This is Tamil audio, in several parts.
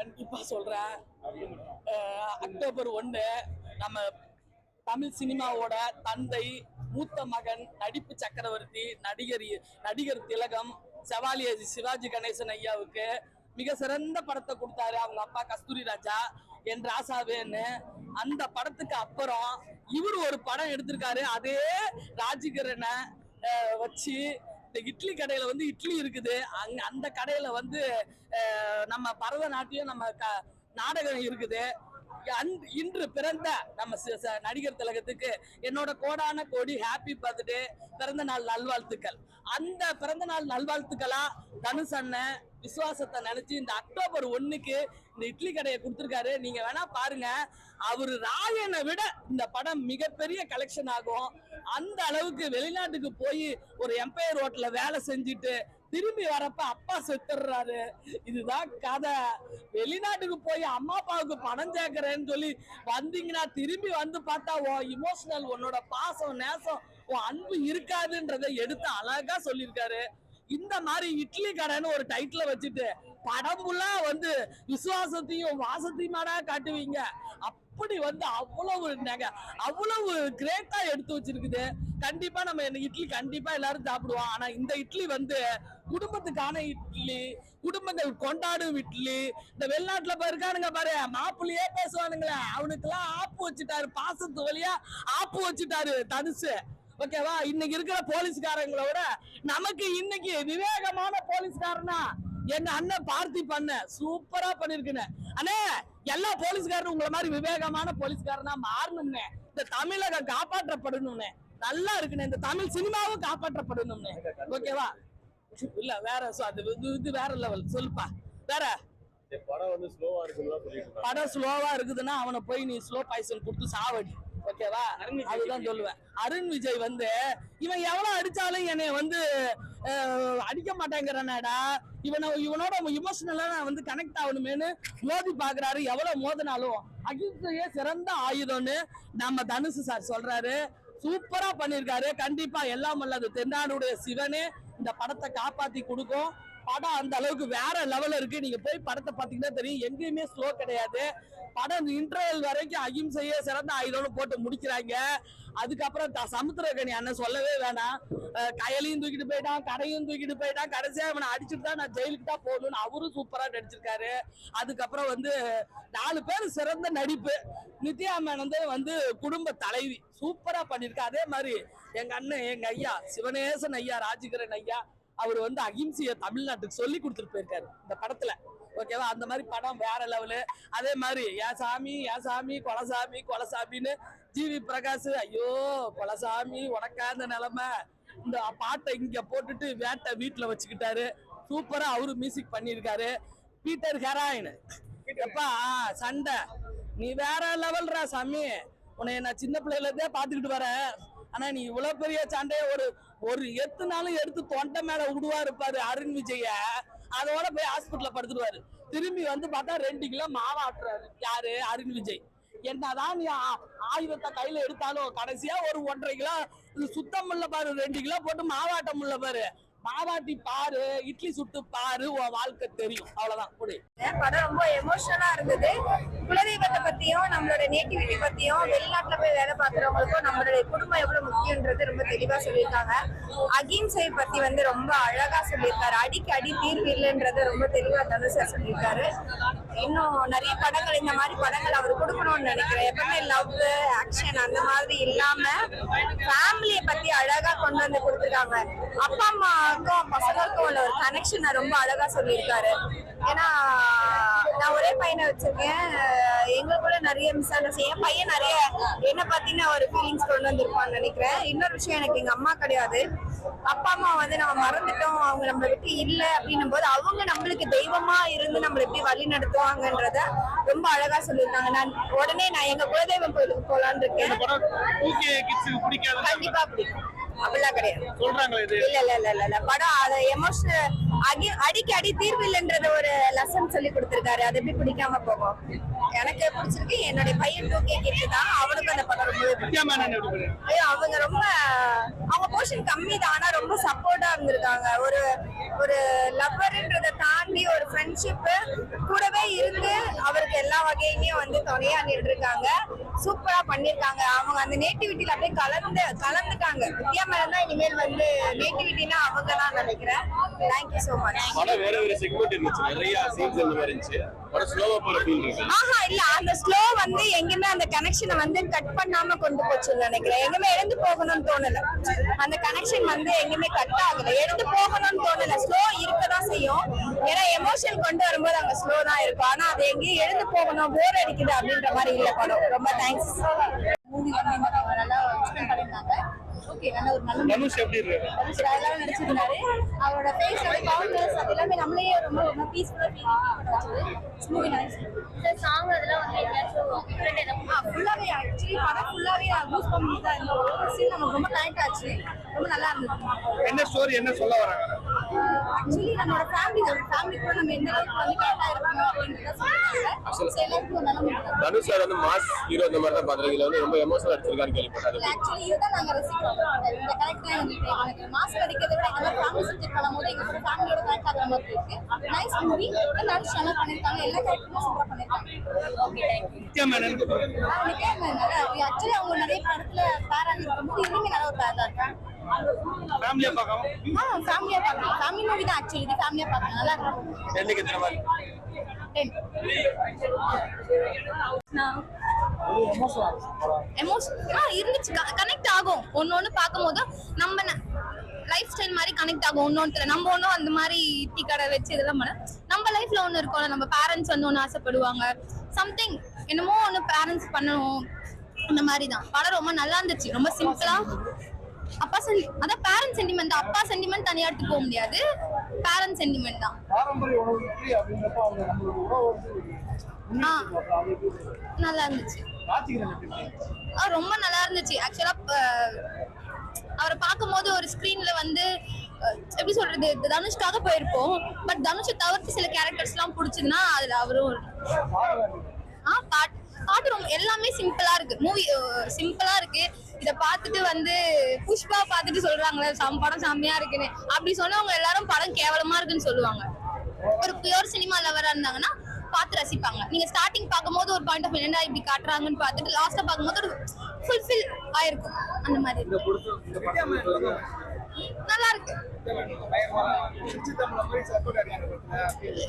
கண்டிப்பா சொல்றேன். அக்டோபர் ஒன்று நம்ம தமிழ் சினிமாவோட தந்தை மூத்த மகன் நடிப்பு சக்கரவர்த்தி நடிகர் நடிகர் திலகம் செவாலிய சிவாஜி கணேசன் ஐயாவுக்கு மிக சிறந்த படத்தை கொடுத்தாரு அவங்க அப்பா கஸ்தூரி ராஜா என் ராசாவேன்னு. அந்த படத்துக்கு அப்புறம் இவர் ஒரு படம் எடுத்திருக்காரு. அதே ராஜகிரனை வச்சு இந்த இட்லி கடையில வந்து இட்லி இருக்குது. அங்க அந்த கடையில வந்து நம்ம பரதநாட்டியம் நம்ம க- நாடகம் இருக்குது. இன்று பிறந்த நம்ம ச- நடிகர் திலகத்துக்கு என்னோட கோடான கோடி ஹாப்பி பர்த்டே பிறந்த நாள் நல்வாழ்த்துக்கள். அந்த பிறந்த நாள் நல்வாழ்த்துக்களா தனுஷ் அண்ணன் விசுவாசத்தை நினைச்சு இந்த அக்டோபர் ஒன்னுக்கு இந்த இட்லி கடையை கொடுத்துருக்காரு. நீங்க வேணா பாருங்க அவரு ராயனை விட இந்த படம் மிகப்பெரிய கலெக்ஷன் ஆகும். அந்த அளவுக்கு வெளிநாட்டுக்கு போய் ஒரு எம்பையர் ரோட்ல வேலை செஞ்சுட்டு திரும்பி வரப்ப அப்பா செத்துடுறாரு. இதுதான் கதை. வெளிநாட்டுக்கு போய் அம்மா அப்பாவுக்கு பணம் சேர்க்கறேன்னு சொல்லி வந்தீங்கன்னா திரும்பி வந்து பார்த்தா உன் இமோஷனல் உன்னோட பாசம் நேசம் உன் அன்பு இருக்காதுன்றதை எடுத்து அழகா சொல்லியிருக்காரு. இந்த மாதிரி இட்லி கடைன்னு ஒரு டைட்டில வச்சுட்டு படம் ஃபுல்லா வந்து விசுவாசத்தையும் வாசத்தையுமாடா காட்டுவீங்க. அப்படி வந்து அவ்வளவு நகை அவ்வளவு கிரேட்டா எடுத்து வச்சிருக்குது. கண்டிப்பா நம்ம இட்லி கண்டிப்பா எல்லாரும் சாப்பிடுவோம். ஆனா இந்த இட்லி வந்து குடும்பத்துக்கான இட்லி குடும்பங்கள் கொண்டாடும் இட்லி. இந்த வெளிநாட்டுல பாரு இருக்கானுங்க பாரு மாப்பிள்ளையே பேசுவானுங்களே. அவனுக்கெல்லாம் ஆப்பு வச்சுட்டாரு பாசத்து வழியா ஆப்பு வச்சுட்டாரு தனுசு. ஓகேவா? இன்னைக்கு இருக்கிற போலீஸ்காரங்களை விட நமக்கு இன்னைக்கு விவேகமான போலீஸ்காரனா எங்க அண்ணன் பார்த்தி பண்ண. சூப்பரா பண்ணிருக்குன்னு. அண்ணே எல்லா போலீஸ்காரரும் உங்களை மாதிரி விவேகமான போலீஸ்காரனா மாறணும்னே. இந்த தமிழகம் காப்பாற்றப்படணும்னே. நல்லா இருக்குண்ணே இந்த தமிழ் சினிமாவும் காப்பாற்றப்படணும்னே. ஓகேவா? இல்ல வேற அது இது- வேற லெவல் சொல்லுப்பா. வேற? படம் ஸ்லோவா இருக்குதுன்னா அவனை போய் நீ ஸ்லோ பாய்சன் கொடுத்து சாவடி. ஓகேவா? அதுதான் சொல்லுவேன். அருண் விஜய் வந்து இவன் எவ்வளவு அடிச்சாலும் என்னை வந்து அடிக்க மாட்டேங்கிறானடா. இவனை இவனோட இமோஷனலா நான் வந்து கனெக்ட் ஆகணுமேனு மோதி பாக்குறாரு. எவ்வளவு மோதினாலும் அகிம்சையே சிறந்த ஆயுதம்னு நம்ம தனுஷ் சார் சொல்றாரு. சூப்பரா பண்ணிருக்காரு. கண்டிப்பா எல்லாம் அல்லது தென்னாடுடைய சிவனே இந்த படத்தை காப்பாத்தி கொடுக்கும். படம் அந்த அளவுக்கு வேற லெவல்ல இருக்கு. நீங்க போய் படத்தை பாத்தீங்கன்னா தெரியும். எங்கேயுமே ஸ்லோ கிடையாது. படம் இன்டர்வல் வரைக்கும் அகிம்சையே சிறந்த ஆயுதம்னு போட்டு முடிக்கிறாங்க. அதுக்கப்புறம் த- அண்ணன் சொல்லவே வேணாம். அஹ் கயலையும் தூக்கிட்டு போயிட்டான் கடையும் தூக்கிட்டு போயிட்டான். கடைசியா அவனை அடிச்சுட்டு தான் நான் ஜெயிலுக்கு தான் போகணும்னு அவரும் சூப்பரா நடிச்சிருக்காரு. அதுக்கப்புறம் வந்து நாலு பேர் சிறந்த நடிப்பு. நித்யா மேனன் வந்து வந்து குடும்ப தலைவி. சூப்பரா பண்ணிருக்கா அதே மாதிரி எங்க அண்ணன் எங்க ஐயா சிவனேசன் ஐயா ராஜகிரன் ஐயா அவர் வந்து அகிம்சைய தமிழ்நாட்டுக்கு சொல்லி கொடுத்துட்டு போயிருக்காரு இந்த படத்துல. ஓகேவா அந்த மாதிரி படம் வேற லெவலு அதே மாதிரி ஏன் சாமி ஏன் சாமி கொலசாமி கொலசாமின்னு ஜிவி பிரகாஷ் ஐயோ கொலசாமி உனக்கா இந்த நிலைமை. இந்த பாட்டை இங்க போட்டுட்டு வேட்டை வீட்டுல வச்சுக்கிட்டாரு. சூப்பரா அவரு மியூசிக் பண்ணியிருக்காரு. Peter heroine. எப்பா சண்டை. நீ வேற லெவல்ரா சாமி. உன்னை நான் சின்ன பிள்ளையில இருந்தே பாத்துக்கிட்டு வரேன். ஆனா நீ இவ்வளவு பெரிய சண்டைய ஒரு ஒரு எத்துனாலும் எடுத்து தொண்டை மேல விடுவா இருப்பாரு அருண் விஜய. அதோட போய் ஹாஸ்பிட்டல படுத்துருவாரு. திரும்பி வந்து பார்த்தா ரெண்டு கிலோ மாவாட்டுறாரு யாரு? அருண் விஜய். என்னதான் நீ ஆ- ஆயுதத்தை கையில எடுத்தாலும் கடைசியா ஒரு ஒன்றரை கிலோ இது சுத்தம் முள்ள பாரு ரெண்டு கிலோ போட்டு மாவாட்டம் முள்ள பாரு. மாவாட்டி பாரு இட்லி சுட்டு பாரு உன் வாழ்க்கை தெரியும். அவ்வளவுதான். புடி படம் ரொம்ப எமோஷனலா இருந்தது. குலதெய்வத்தை பத்தியும் நம்மளோட நேட்டிவிட்டி பத்தியும் வெளிநாட்டுல போய் வேலை பார்க்கறவங்களுக்கும் நம்மளுடைய குடும்பம் எவ்வளவு முக்கியன்றது ரொம்ப தெளிவா சொல்லியிருக்காங்க. அகிம்சை பத்தி வந்து ரொம்ப அழகா சொல்லியிருக்காரு. அடிக்கு அடி தீர்வு இல்லைன்றத ரொம்ப தெளிவா தனுஷா சொல்லியிருக்காரு. இன்னும் நிறைய படங்கள் இந்த மாதிரி படங்கள் அவர் கொடுக்கணும்னு நினைக்கிறேன். எப்பவுமே லவ் ஆக்ஷன் அந்த மாதிரி இல்லாம ஃபேமிலியை பத்தி அழகா கொண்டு வந்து கொடுத்துருக்காங்க. அப்பா அம்மாவுக்கும் பசங்களுக்கும் உள்ள ஒரு கனெக்ஷனை ரொம்ப அழகா சொல்லியிருக்காரு. ஏன்னா நான் ஒரே பையனை வச்சிருக்கேன். எங்களுக்குள்ள நிறைய மிஸ் அண்டர்ஸ்டாண்டிங் என் பையன் நிறைய என்ன பத்தின ஒரு ஃபீலிங்ஸ் கொண்டு வந்திருப்பான்னு நினைக்கிறேன். இன்னொரு விஷயம் எனக்கு எங்க அம்மா கிடையாது. அப்பா அம்மா வந்து நம்ம மறந்துட்டோம். அவங்க நம்மளை விட்டு இல்லை அப்படின்னும் போது அவங்க நம்மளுக்கு தெய்வமா இருந்து நம்மளை எப்படி வழி நடத்துவாங்கன்றத ரொம்ப அழகா சொல்லியிருக்காங்க நான் உடனே நான் எங்க குலதெய்வம் கோயிலுக்கு போலான்னு இருக்கேன். கண்டிப்பா பிடிக்கும். அப்படிலாம் கிடையாது. இல்ல இல்ல இல்ல இல்ல. படம் அது எமோஷனல் அடி அடிக்கு அடி தீர்வு இல்லைன்றது ஒரு லெசன் சொல்லி கொடுத்திருக்காரு. அது எப்படி பிடிக்காம போகும்? எனக்கு பிடிச்சிருக்கு. என்னுடைய பையன் டூ கே கிட்டு தான் அவனுக்கு அந்த படம் ரொம்பவே அவங்க ரொம்ப அவங்க போர்ஷன் கம்மி தான். ஆனா ரொம்ப சப்போர்ட்டா இருந்திருக்காங்க. ஒரு ஒரு லவ்வர்ன்றதை தாண்டி ஒரு ஃப்ரெண்ட்ஷிப் கூடவே இருந்து அவருக்கு எல்லா வகையிலயும் வந்து துணையா நின்றுருக்காங்க சூப்பரா பண்ணிருக்காங்க. அவங்க அந்த நேட்டிவிட்டியில அப்படியே கலந்து கலந்துட்டாங்க. வித்யா மேடம் தான் இனிமேல் வந்து நேட்டிவிட்டினா அவங்க தான் நினைக்கிறேன். தேங்க்யூ சோ மச் வேற வேற செக்மெண்ட் இருந்துச்சு. நிறைய சீன்ஸ் இந்த மாதிரி இருந்துச்சு. படம் ஸ்லோவா போற ஃபீல் இருக்கு. ஆஹா இல்ல அந்த ஸ்லோ வந்து எங்கேயுமே அந்த கனெக்ஷனை வந்து கட் பண்ணாம கொண்டு போச்சுன்னு நினைக்கிறேன். எங்கேயுமே எழுந்து போகணும்னு தோணல. அந்த கனெக்ஷன் வந்து எங்கேயுமே கட் ஆகல. எழுந்து போகணும்னு தோணல. ஸ்லோ இருக்கதான் செய்யும். ஏன்னா எமோஷன் கொண்டு வரும்போது அங்க ஸ்லோ தான் இருக்கும். ஆனா அது எங்கேயும் எழுந்து போகணும் போர் அடிக்குது அப்படின்ற மாதிரி இல்ல படம். ரொம்ப தேங்க்ஸ் மூவி வந்து நல்லா எக்ஸ்பிளைன் பண்ணிருந்தாங்க ஓகே நல்ல ஒரு நல்ல தனுஷ் எப்படி இருக்கு தனுஷ் எல்லாரும் நடிச்சிருந்தாரு அவரோட ஃபேஸ் வந்து கவுண்டர்ஸ் அது எல்லாமே நம்மளே ரொம்ப ரொம்ப பீஸ்ஃபுல்லா ஃபீல் மூவி நைஸ் இந்த சாங் அதெல்லாம் வந்து எங்கேயாச்சும் ஃபுல்லாவே ஆக்சுவலி படம் ஃபுல்லாவே யூஸ் பண்ணி தான் இந்த ஒரு சீன் நமக்கு ரொம்ப கனெக்ட் ஆச்சு. ரொம்ப நல்லா இருந்தது என்ன ஸ்டோரி என்ன சொல்ல வராங்க? ஆக்சுவலி நம்மளோட ஃபேமிலி தான். ஃபேமிலி கூட நம்ம எந்த அளவுக்கு வந்து கனெக்ட் ஆயிருக்கணும் அப்படின்றத சொல்லிருக்காங்க ஸோ எல்லாருக்கும் ஒரு நல்ல முடியும் தனுஷ் சார் வந்து மாஸ் ஹீரோ இந்த மாதிரி தான் பாத்துருக்கு இதுல வந்து ரொம்ப எமோஷனல் அடிச்சிருக்காரு கேள்விப்பட்டாரு ஆக்சுவலி இதுதான் நாங்க ரசிக்கிறோம். இந்த கனெக்ட் தான் எங்களுக்கு எனக்கு மாஸ்க் அடிக்கிறத விட இந்த மாதிரி ஃபேமிலி சப்ஜெக்ட் பண்ணும்போது எங்க கூட ஃபேமிலியோட கனெக்ட் ஆகிற மாதிரி இருக்கு. நைஸ் மூவி நடிச்சு நல்லா பண்ணிருக்காங்க எல்லா கேரக்டரும் சூப்பரா பண்ணிருக்காங்க okay thank you Vidya Menon. Actually அவங்க நிறைய படத்துல பேரா இருக்கும்போது இன்னுமே நல்ல ஒரு பேரா இருக்காங்க. ஃபேமிலியா பார்க்கலாம் ஆ ஃபேமிலியா பார்க்கலாம். ஃபேமிலி மூவி தான் ஆக்சுவலி இது ஃபேமிலியா பார்க்கலாம். நல்லா இருக்கும். டென் எமோஷன் ஆ இருந்துச்சு. கனெக்ட் ஆகும். ஒன்று ஒன்று பார்க்கும்போது நம்ம லைஃப் ஸ்டைல் மாதிரி கனெக்ட் ஆகும். ஒன்னொன்றுல நம்ம ஒன்றும் அந்த மாதிரி டீ கடை வச்சு இதெல்லாம் பண்ண நம்ம லைஃப்ல ஒன்று இருக்கும்ல. நம்ம பேரண்ட்ஸ் வந்து ஒன்று ஆசைப்படுவாங்க. சம்திங் என்னமோ ஒன்று பேரண்ட்ஸ் பண்ணணும். அந்த மாதிரி தான். படம் ரொம்ப நல்லா இருந்துச்சு. ரொம்ப சிம்பிளா அப்பா சென்டி அதான் பேரண்ட் சென்டிமெண்ட் தான். அப்பா சென்டிமெண்ட் தனியா எடுத்து போக முடியாது. பேரண்ட் சென்டிமெண்ட் தான். பாரம்பரிய உணவு அவங்க உணவு வந்து? நல்லா இருந்துச்சு. ரொம்ப நல்லா இருந்துச்சு. ஆக்சுவலா அவரை பார்க்கும்போது ஒரு ஸ்கிரீன்ல வந்து எப்படி சொல்றது தனுஷ்காக போயிருப்போம். பட் தனுஷை தவிர்த்து சில கேரக்டர்ஸ் எல்லாம் பிடிச்சதுன்னா அதுல அவரும் ஒரு- பாரம்பரிய ஆ பாட்டு பாட்டு ரொம்ப எல்லாமே சிம்பிளா இருக்கு. மூவி சிம்பிளா இருக்கு. இதை பார்த்துட்டு வந்து புஷ்பா பார்த்துட்டு சொல்றாங்களே சம் படம் செம்மையா இருக்குன்னு. அப்படி சொன்னவங்க எல்லாரும் படம் கேவலமா இருக்குன்னு சொல்லுவாங்க. ஒரு பியூர் சினிமா லவரா இருந்தாங்கன்னா பார்த்து ரசிப்பாங்க. நீங்க ஸ்டார்டிங் பார்க்கும்போது ஒரு பாயிண்ட் ஆஃப் என்ன இப்படி காட்டுறாங்கன்னு பார்த்துட்டு லாஸ்டா பார்க்கும்போது ஒரு ஃபுல்ஃபில் ஆயிருக்கும். அந்த மாதிரி நல்லா இருக்கு.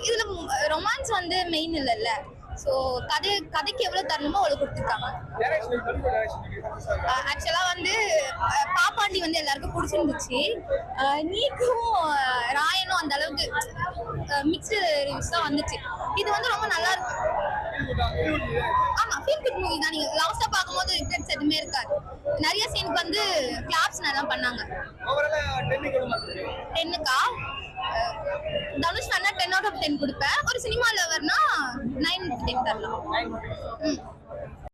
இதுல ரொமான்ஸ் வந்து மெயின் இல்லைல்ல. ஸோ கதை கதைக்கு எவ்வளோ தரணுமோ அவ்வளோ கொடுத்துருக்காங்க. ஆக்சுவலாக வந்து பாப்பாண்டி வந்து எல்லாருக்கும் பிடிச்சிருந்துச்சு. நீக்கும் ராயனும் அந்த அளவுக்கு மிக்ஸ்டு ரிவ்யூஸ் தான் வந்துச்சு. இது வந்து ரொம்ப நல்லா இருக்கு ஆமா ஃபீல் குட் மூவி தான். நீங்க லாஸ்டா பார்க்கும்போது ரிட்டர்ன்ஸ் எதுவுமே இருக்காது. நிறைய சீனுக்கு வந்து கிளாப்ஸ் நல்லா பண்ணாங்க. டென்னுக்கா தனுஷ் வேணா டென் அவுட் ஆஃப் டென் கொடுப்பேன். ஒரு சினிமா லவர்னா நைன் டென் தரலாம் ம்